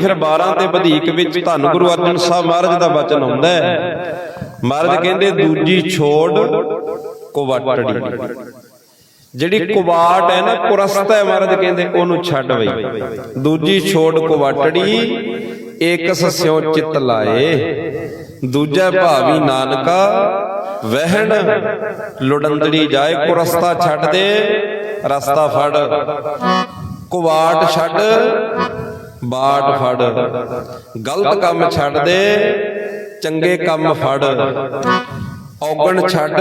ਫਿਰ 12 ਤੇ ਵਧੇਕ ਵਿੱਚ ਧੰਨ ਗੁਰੂ ਅਰਜਨ ਸਾਹਿਬ ਮਹਾਰਾਜ ਦਾ ਬਚਨ ਹੁੰਦਾ ਹੈ। ਮਹਾਰਾਜ ਕਹਿੰਦੇ, ਦੂਜੀ ਛੋੜ ਕੁਵਟੜੀ। ਜਿਹੜੀ ਕੁਵਾਟ ਹੈ ਨਾ, ਕੁਰਸਤ ਹੈ ਮਹਾਰਾਜ ਕਹਿੰਦੇ, ਉਹਨੂੰ ਛੱਡ ਬਈ। ਦੂਜੀ ਛੋੜ ਕੁਵਟੜੀ ਇੱਕ ਸਸਿਓ ਚਿੱਤ ਲਾਏ। ਦੂਜਾ ਭਾਵੀ ਨਾਨਕਾ, ਵਹਿਣ ਲੁੜੰਦੜੀ ਜਾਏ, ਕੁਰਸਤਾ ਛੱਡ ਦੇ, ਰਸਤਾ ਫੜ। ਕੁਵਾਟ ਛੱਡ ਬਾਟ ਫੜ। ਗਲਤ ਕੰਮ ਛੱਡ ਦੇ ਚੰਗੇ ਕੰਮ ਫੜ। ਔਗਣ ਛੱਡ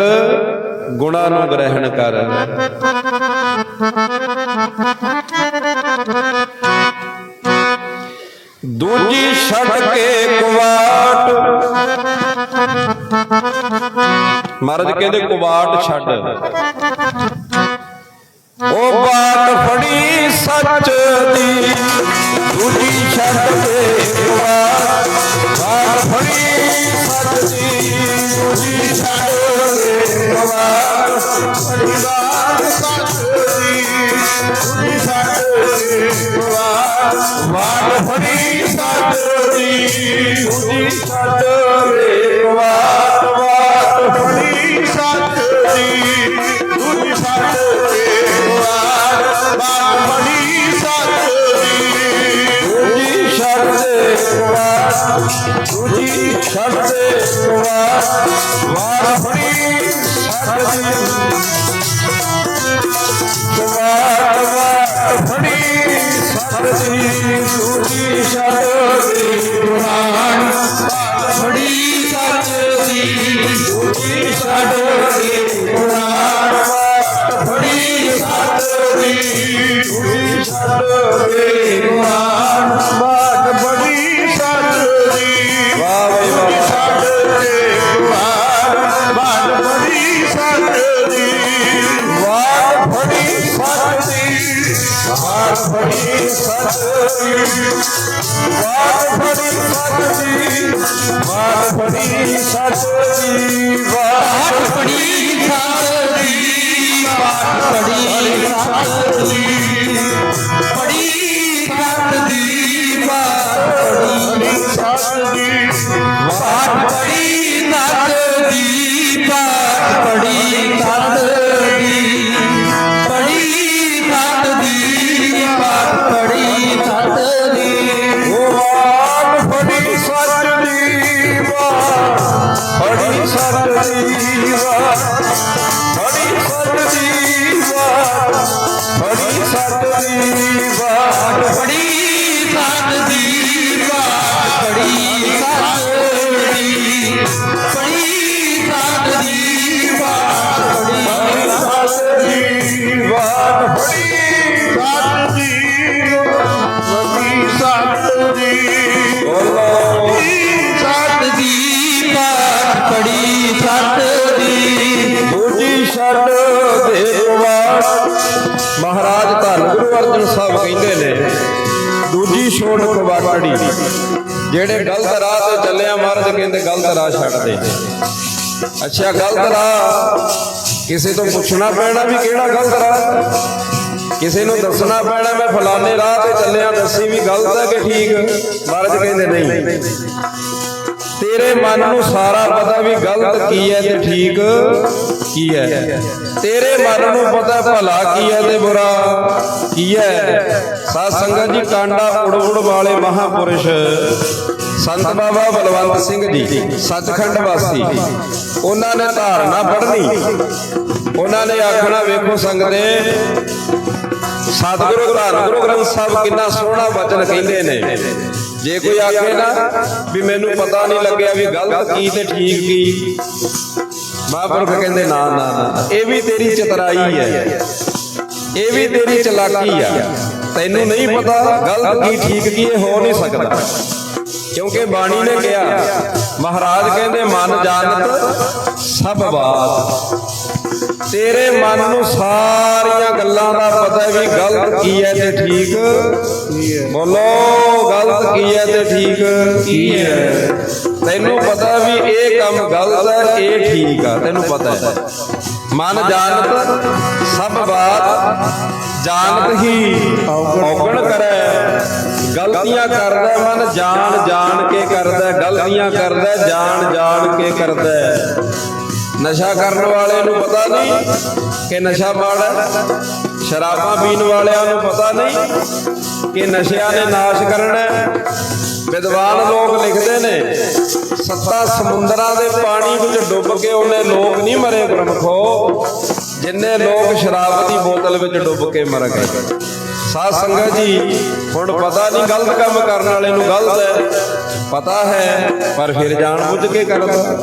ਗੁਣਾ ਨੂੰ ਗ੍ਰਹਿਣ ਕਰ। ਦੂਜੀ ਛੱਡ ਕੇ ਕੁਵਾਟ। ਮਹਾਰਾਜ ਕਹਿੰਦੇ ਕੁਵਾਟ ਛੱਡ। ਫੜੀ ਸੱਚ ਦੀ ਦੂਜੀ ਛੱਡ ਕੇ ਕੁਵਾਟ ਬਾਤ ਫੜੀ ਸੱਚ ਦੀ ਦੂਜੀ ਛੱਡ ਕੇ ਕੁਵਾਟ ਬਾਤ ਫੜੀ ਸੱਚ ਦੀ ਦੂਜੀ ਛੱਡ ਫੜੀ ਸੱਚ ਦੀ ਵਾਟ ਫੜੀ ਸੱਚ ਦੀ ਵਾਟ ਫੜੀ ਸੱਚ ਦੀ ਵਾਟ ਫੜੀ ਸੱਚ ਦੀ ਵਾਟ ਫੜੀ ਸੱਚ Hallelujah. ਮਹਾਰਾਜ ਧੰਨ ਗੁਰੂ ਅਰਜਨ ਸਾਹਿਬ ਕਹਿੰਦੇ ਨੇ, ਦੂਜੀ ਛੋੜ ਕੁਵਾਟੜੀ ਜਿਹੜੇ ਗਲਤ ਰਾਹ ਤੇ ਚੱਲਿਆ ਮਹਾਰਾਜ ਕਹਿੰਦੇ ਗਲਤ ਰਾਹ ਛੱਡ ਦੇ। ਅੱਛਾ, ਗਲਤ ਰਾਹ ਕਿਸੇ ਤੋਂ ਪੁੱਛਣਾ ਪੈਣਾ ਵੀ ਕਿਹੜਾ ਗਲਤ ਰਾਹ? ਕਿਸੇ ਨੂੰ ਦੱਸਣਾ ਪੈਣਾ, ਮੈਂ ਫਲਾਣੇ ਰਾਹ ਤੇ ਚੱਲਿਆ, ਦੱਸੀ ਵੀ ਗਲਤ ਹੈ ਕਿ ਠੀਕ? ਮਹਾਰਾਜ ਕਹਿੰਦੇ ਨਹੀਂ। ਤੇਰੇ ਮਨ ਨੂੰ ਸਾਰਾ ਪਤਾ ਵੀ ਗਲਤ ਕੀ ਹੈ ਤੇ ਠੀਕ ਕੀ ਹੈ। ਤੇਰੇ ਮਨ ਨੂੰ ਪਤਾ ਭਲਾ ਕੀ ਹੈ ਤੇ ਬੁਰਾ ਕੀ ਹੈ। ਸਾਧ ਸੰਗਤ ਜੀ, ਕਾਂਡਾ ਉੜ ਵਾਲੇ ਮਹਾਪੁਰਸ਼ ਸੰਤ ਬਾਬਾ ਬਲਵੰਤ ਸਿੰਘ ਜੀ, ਸੱਚਖੰਡ ਵਾਸੀ, ਉਹਨਾਂ ਨੇ ਧਾਰਨਾ ਪੜ੍ਹਨੀ। ਉਹਨਾਂ ਨੇ ਆਖਣਾ, ਵੇਖੋ ਸੰਗਤੇ, ਸਤਿਗੁਰੂ, ਧੰਨ ਗੁਰੂ ਗ੍ਰੰਥ ਸਾਹਿਬ ਕਿੰਨਾ ਸੋਹਣਾ ਵਚਨ ਕਹਿੰਦੇ ਨੇ। ਜੇ ਕੋਈ ਆਖੇ ਨਾ ਵੀ ਮੈਨੂੰ ਪਤਾ ਨਹੀਂ ਲੱਗਿਆ ਵੀ ਗਲਤ ਕੀ ਤੇ ਠੀਕ ਕੀ, ਮਹਾਂਪੁਰਖ ਕਹਿੰਦੇ ਨਾ ਨਾ ਇਹ ਵੀ ਤੇਰੀ ਚਤਰਾਈ ਹੈ। ਇਹ ਵੀ ਤੇਰੀ ਚਲਾਕੀ ਆ। ਤੈਨੂੰ ਨਹੀਂ ਪਤਾ ਗਲਤ ਕੀ, ਠੀਕ ਕੀ ਇਹ ਹੋ ਨਹੀਂ ਸਕਦਾ। ਕਿਉਂਕਿ ਬਾਣੀ ਨੇ ਕਿਹਾ, ਮਹਾਰਾਜ ਕਹਿੰਦੇ, ਮਨ ਜਾਣਤ ਸਭ ਬਾਤ। ਤੇਰੇ ਮਨ ਨੂੰ ਸਾਰੀਆਂ ਗੱਲਾਂ ਦਾ ਪਤਾ ਵੀ ਗਲਤ ਕੀ ਹੈ ਤੇ ਠੀਕ। ਬੋਲੋ, ਗਲਤ ਕੀ ਹੈ ਤੇ ਠੀਕ, ਕੀ ਹੈ? ਤੈਨੂੰ ਪਤਾ ਵੀ ਇਹ ਕੰਮ ਗਲਤ ਹੈ, ਇਹ ਠੀਕ ਆ, ਤੈਨੂੰ ਪਤਾ ਹੈ। ਮਨ ਜਾਣਤ, ਸਭ ਬਾਤ ਜਾਣਤ ਹੀ ਔਗਣ ਕਰੈ। ਗਲਤੀਆਂ ਕਰਦਾ ਮਨ ਜਾਣ ਜਾਣ ਕੇ ਕਰਦਾ। ਗਲਤੀਆਂ ਕਰਦਾ ਜਾਣ ਜਾਣ ਕੇ ਕਰਦਾ। ਨਸ਼ਾ ਕਰਨ ਵਾਲੇ ਨੂੰ ਪਤਾ ਨਹੀਂ ਕਿ ਨਸ਼ਾ ਮਾੜਾ ਸ਼ਰਾਬਾਂ ਪੀਣ ਵਾਲਿਆਂ ਨੂੰ ਪਤਾ ਨਹੀਂ ਕਿ ਨਸ਼ਿਆਂ ਨੇ ਨਾਸ਼ ਕਰਨਾ ਵਿਦਵਾਨ ਲੋਕ ਲਿਖਦੇ ਨੇ, ਸੱਤਾ ਸਮੁੰਦਰਾਂ ਦੇ ਪਾਣੀ ਵਿੱਚ ਡੁੱਬ ਕੇ ਉਹਨੇ ਲੋਕ ਨਹੀਂ ਮਰੇ ਪ੍ਰਮਖੋ, ਜਿੰਨੇ ਲੋਕ ਸ਼ਰਾਬ ਦੀ ਬੋਤਲ ਵਿੱਚ ਡੁੱਬ ਕੇ ਮਰ ਗਏ। ਸਾਧ ਸੰਗਤ ਜੀ, ਹੁਣ ਪਤਾ ਨਹੀਂ ਗਲਤ ਕੰਮ ਕਰਨ ਵਾਲੇ ਨੂੰ ਗਲਤ ਹੈ। ਪਤਾ ਹੈ, ਪਰ ਫਿਰ ਜਾਣ ਬੁੱਝ ਕੇ ਕਰਦਾ।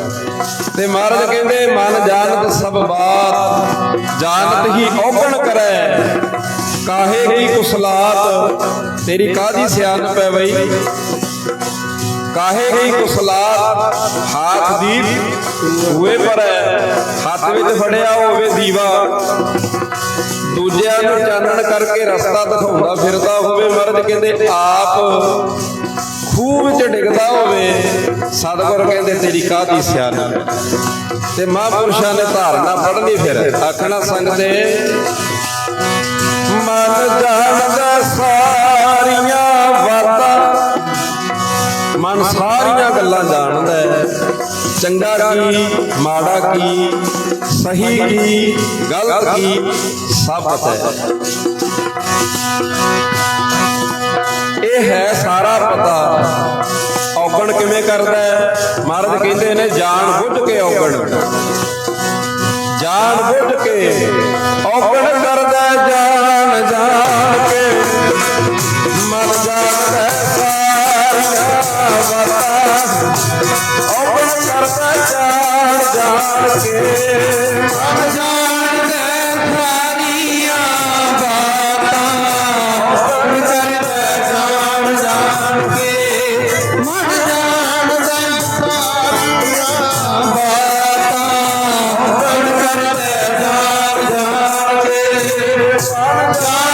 ਤੇ ਮਹਾਰਾਜ ਕਹਿੰਦੇ, ਮਨ ਜਾਣਤ ਸਭ ਬਾਤ, ਜਾਣਤ ਹੀ ਔਗਣ ਕਰੈ। ਕਾਹੇ ਕੀ ਕੁਸਲਾਤ, ਤੇਰੀ ਕਾਦੀ ਸਿਆਣਪ ਹੈ ਬਈ? ਕਾਹੇ ਗਈ ਕੁਸਲਾਤ, ਹਾਥ ਦੀ ਹੋਏ ਪਰ ਹੱਥ ਵਿੱਚ ਫੜਿਆ ਹੋਵੇ ਦੀਵਾ। ਦੂਜਿਆਂ ਨੂੰ ਚਾਨਣ ਕਰਕੇ ਰਸਤਾ ਦਿਖਾਉਂਦਾ ਫਿਰਦਾ ਹੋਵੇ ਮਰਦ ਕਹਿੰਦੇ ਆਪ ਖੂਹ ਵਿੱਚ ਡਿੱਗਦਾ ਹੋਵੇ। ਸਤਿਗੁਰ ਕਹਿੰਦੇ, ਤੇਰੀ ਕਾਦੀ ਸਿਆਣਾ ਤੇ ਮਹਾਂਪੁਰਸ਼ਾਂ ਨੇ ਧਾਰਨਾ ਪੜ੍ਹਨੀ ਫਿਰ, ਆਖਣਾ, ਸੰਗ ਦੇ ਮਨ ਜਾਣਦਾ ਸਾਰੀਆਂ ਬਾਤਾਂ ਮਨ ਸਾਰੀਆਂ ਗੱਲਾਂ ਜਾਣ ਚੰਗਾ ਕੀ ਮਾੜਾ ਕੀ, ਸਹੀ ਕੀ, ਗਲਤ ਕੀ, ਸਭ ਪਤਾ ਹੈ। ਇਹ ਹੈ ਸਾਰਾ ਪਤਾ। ਔਗਣ ਕਿਵੇਂ ਕਰਦਾ ਹੈ? ਮਹਾਰਾਜ ਕਹਿੰਦੇ ਨੇ, ਜਾਣ ਬੁੱਝ ਕੇ ਔਗਣ। ਜਾਣ ਬੁੱਝ ਕੇ। ਕੇ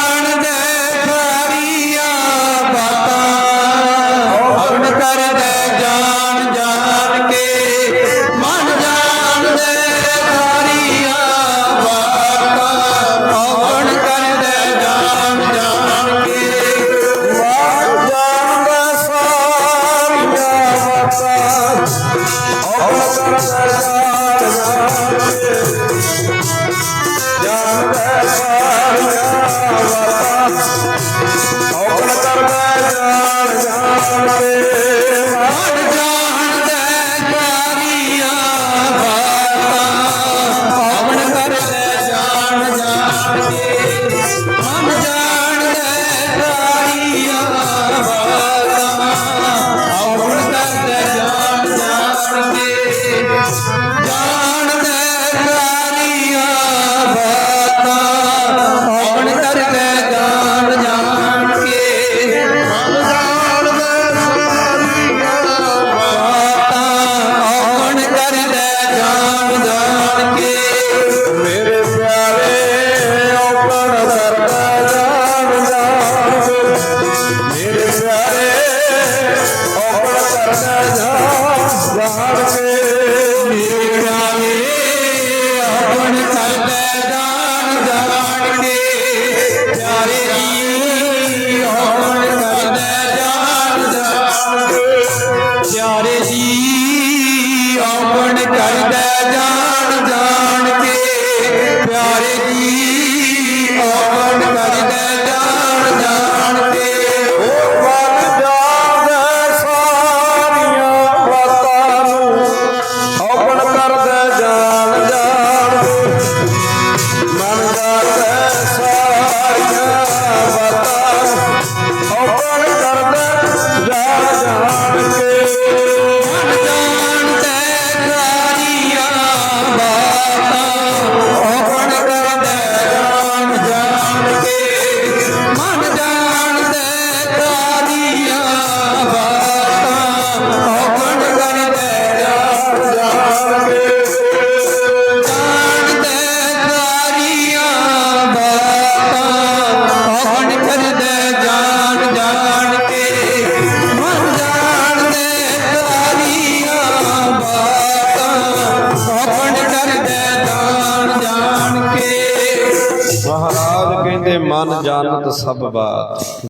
ਜਾਣ